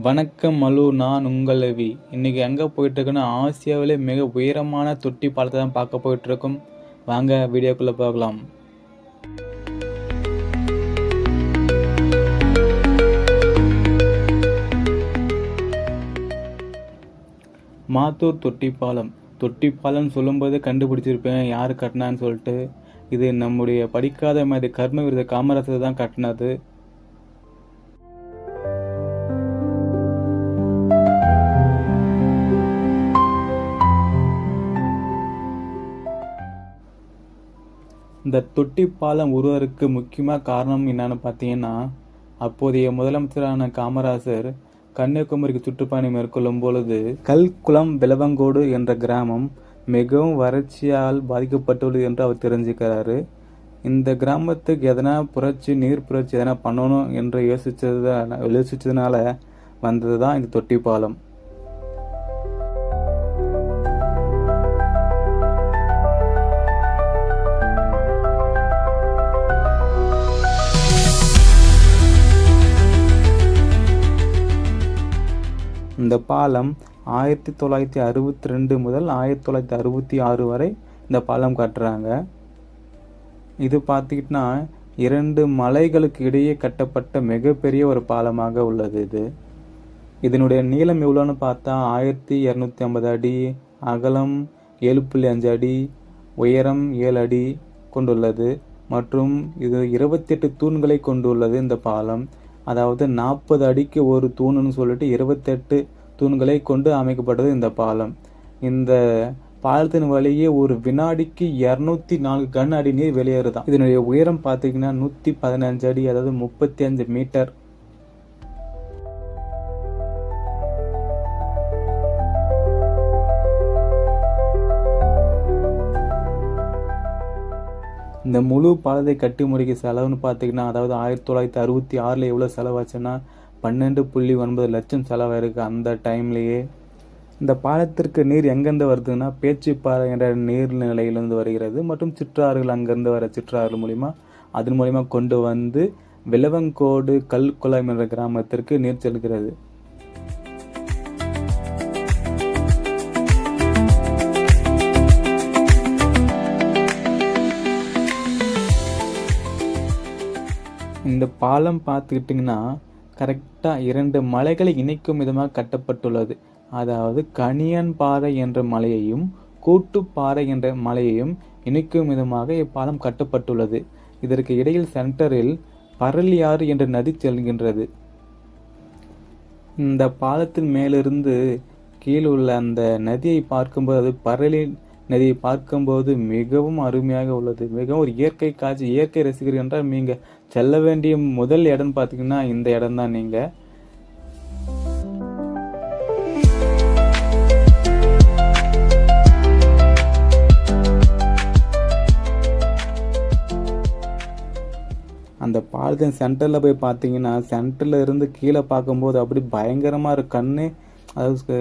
வணக்கம் மலு நான் உங்கள் இன்றைக்கி எங்கே போயிட்டுருக்குன்னா ஆசியாவிலே மிக உயரமான தொட்டி பாலத்தை தான் பார்க்க போயிட்டுருக்கோம். வாங்க வீடியோக்குள்ளே போகலாம். மாத்தூர் தொட்டி பாலம் தொட்டி சொல்லும்போது கண்டுபிடிச்சிருப்பேன் யார் கட்டினான்னு சொல்லிட்டு. இது நம்முடைய படிக்காத மாதிரி கர்ம விருத காமராசர் தான் கட்டினது. இந்த தொட்டி பாலம் உருவருக்கு முக்கியமாக காரணம் என்னன்னு பார்த்தீங்கன்னா அப்போதைய முதலமைச்சரான காமராசர் கன்னியாகுமரிக்கு சுற்றுப்பயணம் மேற்கொள்ளும் பொழுது கல்குளம் விலவங்கோடு என்ற கிராமம் மிகவும் வறட்சியால் பாதிக்கப்பட்டுள்ளது என்று அவர் தெரிஞ்சுக்கிறாரு. இந்த கிராமத்துக்கு எதனா புரட்சி நீர் புரட்சி எதனா பண்ணணும் என்று யோசிச்சது யோசிச்சதுனால வந்தது தான் இந்த தொட்டி பாலம் இந்த பாலம் ஆயிரத்தி தொள்ளாயிரத்தி அறுபத்தி ரெண்டு முதல் ஆயிரத்தி தொள்ளாயிரத்தி அறுபத்தி ஆறு வரை இந்த பாலம் கட்டுறாங்க. இது பார்த்துக்கிட்டனா இரண்டு மலைகளுக்கு இடையே கட்டப்பட்ட மிகப்பெரிய ஒரு பாலமாக உள்ளது இது. இதனுடைய நீளம் எவ்வளோன்னு பார்த்தா ஆயிரத்தி இரநூத்தி ஐம்பது அடி அகலம் ஏழு புள்ளி அஞ்சு அடி உயரம் ஏழு அடி கொண்டுள்ளது. மற்றும் இது இருபத்தெட்டு தூண்களை கொண்டுள்ளது இந்த பாலம். அதாவது நாற்பது அடிக்கு ஒரு தூணுன்னு சொல்லிட்டு இருபத்தெட்டு தூண்களை கொண்டு அமைக்கப்பட்டது இந்த பாலம். இந்த பாலத்தின் வழியே ஒரு வினாடிக்கு இரநூத்தி நான்கு கன் அடி நீர் வெளியேறுதான். இதனுடைய உயரம் பார்த்தீங்கன்னா நூற்றி பதினஞ்சு அடி அதாவது முப்பத்தி அஞ்சு மீட்டர். இந்த முழு பாலத்தை கட்டி முடிக்க செலவுன்னு பார்த்தீங்கன்னா அதாவது ஆயிரத்தி தொள்ளாயிரத்தி அறுபத்தி ஆறில் எவ்வளோ செலவாச்சுன்னா பன்னெண்டு புள்ளி ஒன்பது லட்சம் செலவாயிருக்கு அந்த டைம்லேயே. இந்த பாலத்திற்கு நீர் எங்கேருந்து வருதுன்னா பேச்சுப்பாறை என்ற நீர்நிலையிலிருந்து வருகிறது. மற்றும் சிற்றாறுகள் அங்கேருந்து வர சிற்றாறுகள் மூலிமா அதன் மூலிமா கொண்டு வந்து விலவங்கோடு கல் கல்குளம் என்ற கிராமத்திற்கு நீர் செல்கிறது. இந்த பாலம் பார்த்துக்கிட்டிங்கன்னா கரெக்டாக இரண்டு மலைகளை இணைக்கும் விதமாக கட்டப்பட்டுள்ளது. அதாவது கனியன் பாறை என்ற மலையையும் கூட்டுப்பாறை என்ற மலையையும் இணைக்கும் விதமாக இப்பாலம் கட்டப்பட்டுள்ளது. இதற்கு இடையில் சென்டரில் பரளியாறு என்ற நதி செல்கின்றது. இந்த பாலத்தின் மேலிருந்து கீழ் உள்ள அந்த நதியை பார்க்கும்போது அது பரளி நதியை பார்க்கும்போது மிகவும் அருமையாக உள்ளது. மிகவும் ஒரு இயற்கை காட்சி இயற்கை ரசிகர்கள் என்றால் நீங்கள் செல்ல வேண்டிய முதல் இடம் பார்த்தீங்கன்னா இந்த இடம் தான் நீங்கள் அந்த பாலத்தின் சென்டரில் போய் பார்த்தீங்கன்னா சென்டரில் இருந்து கீழே பார்க்கும்போது அப்படி பயங்கரமாக இருக்கு கண்ணு அதாவது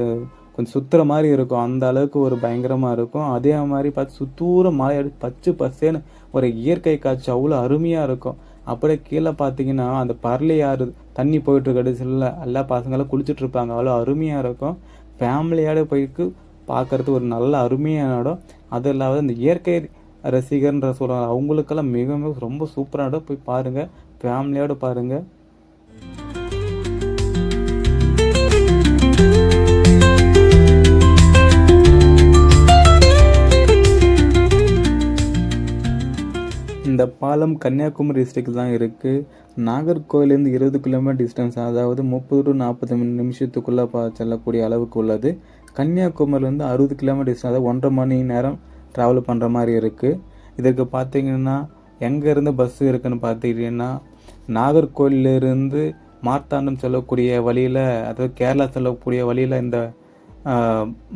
கொஞ்சம் சுற்றுற மாதிரி இருக்கும். அந்த அளவுக்கு ஒரு பயங்கரமாக இருக்கும். அதே மாதிரி பார்த்து சுத்தூர மலை அடி பச்சை பசேன்னு ஒரு இயற்கை காட்சி அவ்வளோ அருமையாக இருக்கும். அப்படியே கீழே பார்த்தீங்கன்னா அந்த பரளி ஆறு தண்ணி போயிட்டுருக்கிறது சில எல்லா பசங்களும் குளிச்சுட்டு இருப்பாங்க. அவ்வளோ அருமையாக இருக்கும். ஃபேமிலியோட போயிட்டு பார்க்கறது ஒரு நல்ல அருமையான இடம். அது இல்லாத இந்த இயற்கை ரசிகர்ன்ற சொல்கிறாங்க அவங்களுக்கெல்லாம் மிக மிக ரொம்ப சூப்பரான இடம். போய் பாருங்கள் ஃபேமிலியோட பாருங்கள் இந்த பாலம் கன்னியாகுமரி டிஸ்ட்ரிக்ட் தான் இருக்குது நாகர்கோவிலேருந்து இருபது கிலோமீட்டர் டிஸ்டன்ஸ் அதாவது முப்பது டு நாற்பது நிமிஷத்துக்குள்ளே பா செல்லக்கூடிய அளவுக்கு உள்ளது. கன்னியாகுமரிலேருந்து அறுபது கிலோமீட்டர் டிஸ்டன்ஸ் அதாவது ஒன்றரை மணி நேரம் ட்ராவல் பண்ணுற மாதிரி இருக்குது இதற்கு பார்த்தீங்கன்னா எங்கேருந்து பஸ் இருக்குன்னு பார்த்துக்கிட்டிங்கன்னா நாகர்கோவிலிருந்து மார்த்தாண்டம் செல்லக்கூடிய வழியில் அதாவது கேரளா செல்லக்கூடிய வழியில் இந்த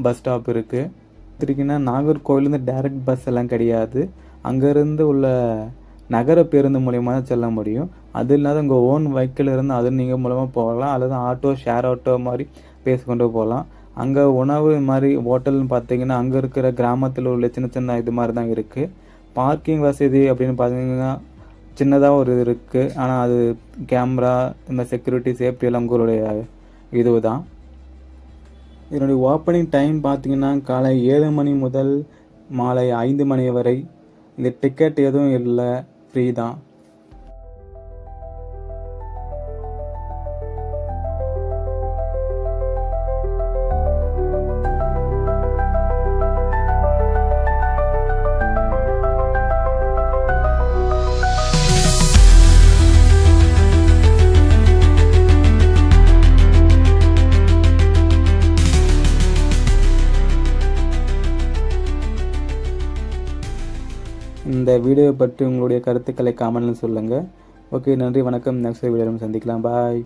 பஸ் ஸ்டாப் இருக்குது பார்த்துட்டிங்கன்னா நாகர்கோவிலேருந்து டைரக்ட் பஸ் எல்லாம் கிடையாது. அங்கேருந்து உள்ள நகர பேருந்து மூலியமாக தான் செல்ல முடியும். அது இல்லாத உங்கள் ஓன் வெஹிக்கிள் இருந்து அது நீங்கள் மூலமாக போகலாம். அல்லது ஆட்டோ ஷேர் ஆட்டோ மாதிரி பேசிக்கொண்டு போகலாம். அங்கே உணவு மாதிரி ஹோட்டல்னு பார்த்தீங்கன்னா அங்கே இருக்கிற கிராமத்தில் உள்ள சின்ன சின்ன இது மாதிரி தான் இருக்குது பார்க்கிங் வசதி அப்படின்னு பார்த்தீங்கன்னா சின்னதாக ஒரு இது இருக்குது ஆனால் அது கேமரா இந்த செக்யூரிட்டி சேஃப்டி எல்லாம் உங்களுடைய இதுதான். இதனுடைய ஓப்பனிங் டைம் பார்த்தீங்கன்னா காலை ஏழு மணி முதல் மாலை ஐந்து மணி வரை இந்த டிக்கெட் எதுவும் இல்லை ஃப்ரீ தான். வீடியோவை பற்றி உங்களுடைய கருத்துக்களை காமெண்ட்ல சொல்லுங்கள் ஓகே நன்றி வணக்கம். நெக்ஸ்ட் வீடியோவில் சந்திக்கலாம். பாய்